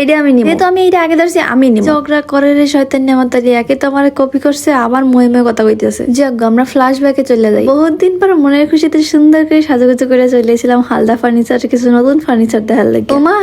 এইটা আমি নিব যেহেতু আমি এইটা আগে ধরছি আমি নিব ঝগড়া করে রে শয়তান তালি একে তো আমার কপি করছে আবার মহিমে কথা কইতেছে। যাক আমরা ব্যাকে চলে যাই। বহুত দিন পর মনের খুশিতে সুন্দর করে সাজুগুজু করে চলে এসেছিলাম হালদা ফার্নিচার কিছু নতুন ফার্নিচার দেখার লাগে। ওমা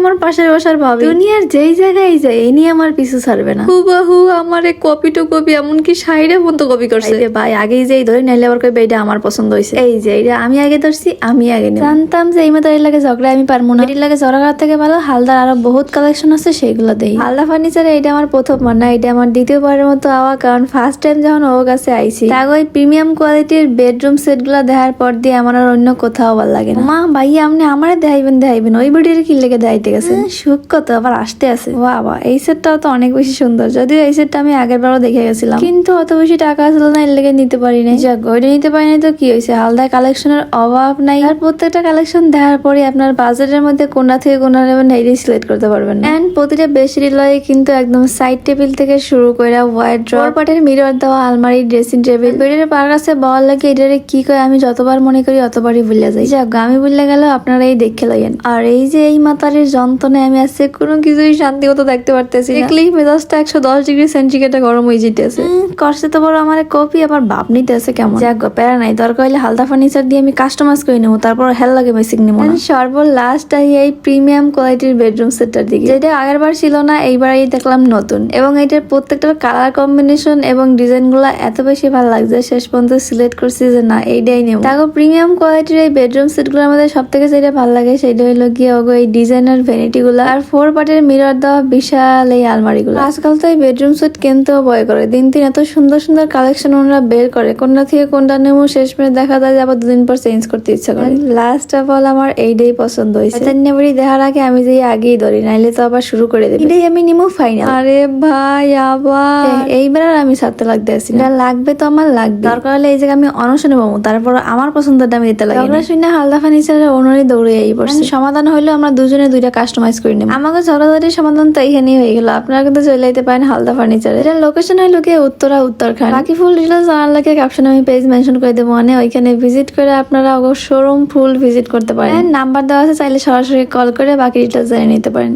আমার পাশের বসার ভাবি। দুনিয়ার যেই জায়গায় যায় এই নিয়ে আমার পিছু ছাড়বে না। হুবাহু আমার কপি টু কপি এমনকি শাড়িরে পর্যন্ত কপি করছে। ভাই আগেই যেই ধরে নাইলে আবার কইবে এটা আমার পছন্দ হয়েছে এই যে এটা আমি আগে ধরছি আমি আগে জানতাম যে এই মতো এর লাগে ঝগড়া আমি পারব না। এর লাগে ঝগড়া থেকে ভালো হালদার আরও বহুত কালেকশন আছে সেইগুলো দেই। হালদা ফার্নিচারে এটা আমার প্রথম না এটা আমার দ্বিতীয়বারের মতো আওয়া কারণ ফার্স্ট টাইম যখন ওর কাছে আইছি তাগ ওই প্রিমিয়াম কোয়ালিটির বেডরুম সেটগুলা দেখার পর দিয়ে আমার আর অন্য কোথাও ভালো লাগে না। মা ভাইয়া আপনি আমারে দেখাইবেন দেখাইবেন ওই ভিডিওর কি লেগে দেখাইতে গেছে সুখ কত আবার আসতে আছে। বাবা এই সেটটাও তো অনেক বেশি সুন্দর যদিও এই সেটটা আমি আগের বারও দেখে গেছিলাম। কিন্তু অত বেশি টাকা ছিল না এর লেগে নিতে পারি নাই। যাক ওইটা নিতে পারি নাই তো কি হয়েছে? হালদা কালেকশনের অভাব নাই। আর প্রত্যেকটা কালেকশন দেখার পরে আপনার বাজেটের মধ্যে কোনটা থেকে কোনটা নেবেন এই সিলেক্ট করতে পারবেন। এন্ড প্রতিটা বেশির লয় কিন্তু একদম সাইড টেবিল থেকে শুরু করে হোয়াইট ড্রয়ার পাটের মিরর দেওয়া আলমারি ড্রেসিং টেবিল বেডের পার কাছে বলার লাগে এটারে কি কয় আমি যতবার মনে করি অতবারই ভুলে যাই। যাক আমি ভুলে গেল আপনারা এই দেখে লইয়েন। আর এই যে এই মাতারের যন্ত্রণায় আমি আছে কোনো কিছুই শান্তি মতো দেখতে পারতেছি না। দেখলেই মেজাজটা একশো দশ ডিগ্রি সেন্টিগ্রেডে গরম হয়ে যেতেছে। করছে তো বড় আমার কপি আবার ভাব নিতেছে কেমন? যাক গো প্যারা নাই দরকার হলে হালদা ফার্নিচার দিয়ে আমি কাস্টমাইজ করে নেব তারপর হেল লাগে মেসিং নেব সর্ব লাস্ট আই এই প্রিমিয়াম কোয়ালিটির বেডরুম সেটটার দিকে। যেটা আগের বার ছিল না এইবার এই দেখলাম নতুন। এবং এটার প্রত্যেকটার কালার কম্বিনেশন এবং ডিজাইনগুলা এত বেশি ভালো লাগছে শেষ পর্যন্ত সিলেক্ট করছি যে না এইটাই নেব। তারপর প্রিমিয়াম কোয়ালিটির এই বেডরুম সেটগুলোর মধ্যে সব থেকে যেটা ভালো লাগে সেটা হলো গিয়ে ওগো এই ডিজাইনার ভ্যানিটি গুলা আর ফোর পার্টের মিরর দেওয়া বিশাল এই আলমারি গুলো আজকাল তো এই বেডরুম সেট কিনতেও ভয় করে। দিন দিন এত সুন্দর সুন্দর কালেকশন ওনারা বের করে। কোনটা থেকে কোনটা নেব শেষ মেয়ে দেখা যায় যে আবার দুদিন পর চেঞ্জ করতে ইচ্ছা করে। লাস্ট অফ অল আমার এইটাই পছন্দ হয়েছে। নেবারি দেখার আগে আমি যে আগেই ধরি নাইলে তো আবার শুরু করে দেবে। এটাই আমি নিমো ফাইনাল আরে ভাই আবার। এইবার আর আমি ছাড়তে লাগতে আসি না। লাগবে তো আমার লাগবে। দরকার হলে এই জায়গায় আমি অনশনে পাবো তারপর আমার পছন্দটা আমি দিতে লাগে। আমরা শুনে হালদা ফার্নিচারের ওনারই দৌড়ে এই পড়ছে। সমাধান হইল আমরা দুজনে দুইটা কাস্টমাইজ করে নেব। আমাকে ঝগড়াঝাটির সমাধান তো এইখানেই হয়ে গেল। আপনারা কিন্তু চলে যেতে পারেন হালদা ফার্নিচার এটা লোকেশন হইল কি উত্তরা উত্তরখান বাকি ফুল ডিটেলস জানার লাগে ক্যাপশন আমি পেজ মেনশন করে দেবো। মানে ওইখানে ভিজিট করে আপনারা শোরুম ফুল ভিজিট করতে পারেন। নাম্বার দেওয়া আছে চাইলে সরাসরি কল করে বাকি ডিটেলস জেনে নিতে পারেন।